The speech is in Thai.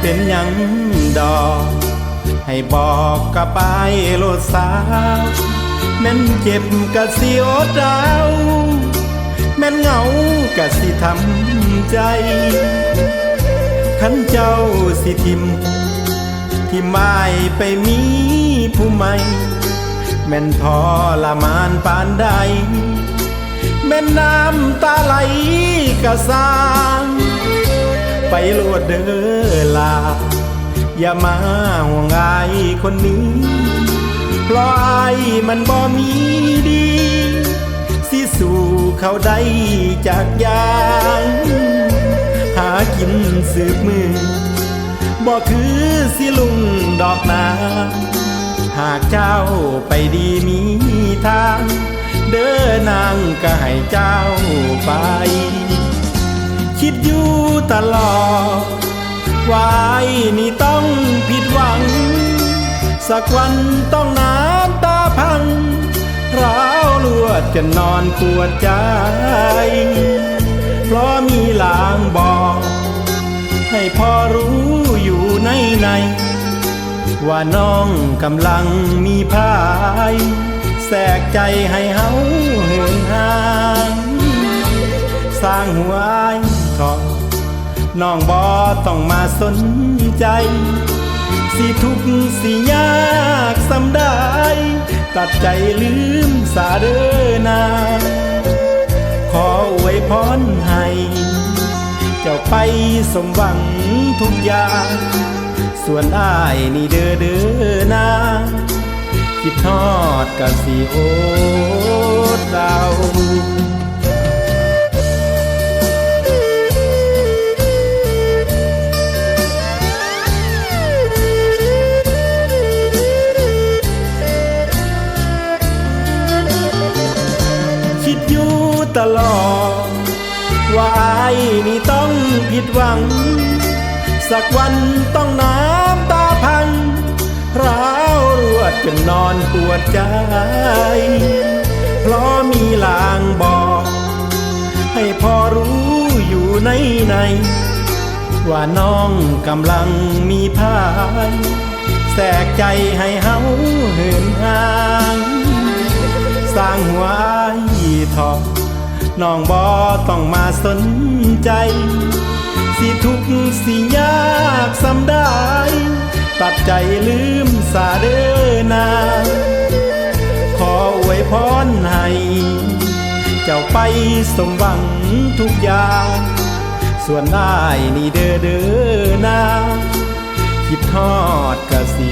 เป็นยังดอก ให้บอกกับไปโลดสาวแม่นเจ็บกะสิอดเอาแม่นเหงากะสิทำใจ ขันเจ้าสิทิม ที่ไม่ไปมีผู้ใหม่แม่นทรมานปานใด แม่นน้ำตาไหลกะสา ไปโลดเด้อลา อย่ามาห่วงอายคนนี้ เพราะอายมันบ่มีดี สิสู่เขาได้จากยางหากินสืบมือบ่คือสิลุงดอกนา หากเจ้าไปดีมีทาง เด้อนางก็ให้เจ้าไป สักวันต้องน้ำตาพังร้าวลวดจะนอนปวดใจ เพราะมีลางบอก ให้พ่อรู้อยู่ในใน ว่าน้องกำลังมีพายแสกใจให้เฮาเหินห่าง สร้างหัวไอ้ทองน้องบอต้องมาสนใจ สิทุกสิยาก ตัดใจลืมสาเดอนาขออวยพรให้ เจ้าไปสมหวังทุกอย่าง ส่วนอ้ายนี่เด้อเด้อนาคิดทอดกะสิโอดเรา ตลอด ว่าไอ้นี่ต้องผิดหวัง สักวันต้องน้ำตาพังร้าวรวดจนนอนปวดใจ เพราะมีลางบอก ให้พอรู้อยู่ในใน ว่าน้องกำลังมีพายแสกใจให้เฮาเหินห่าง สร้างหัวไอ้ทอ น้องบอต้องมาสนใจ สิทุกสิยากสำได้ ตัดใจลืมสาเดอนา ขออวยพรให้ เจ้าไปสมหวังทุกอย่าง ส่วนอ้ายนี่เด้อเด้อนาคิดทอดกะสิ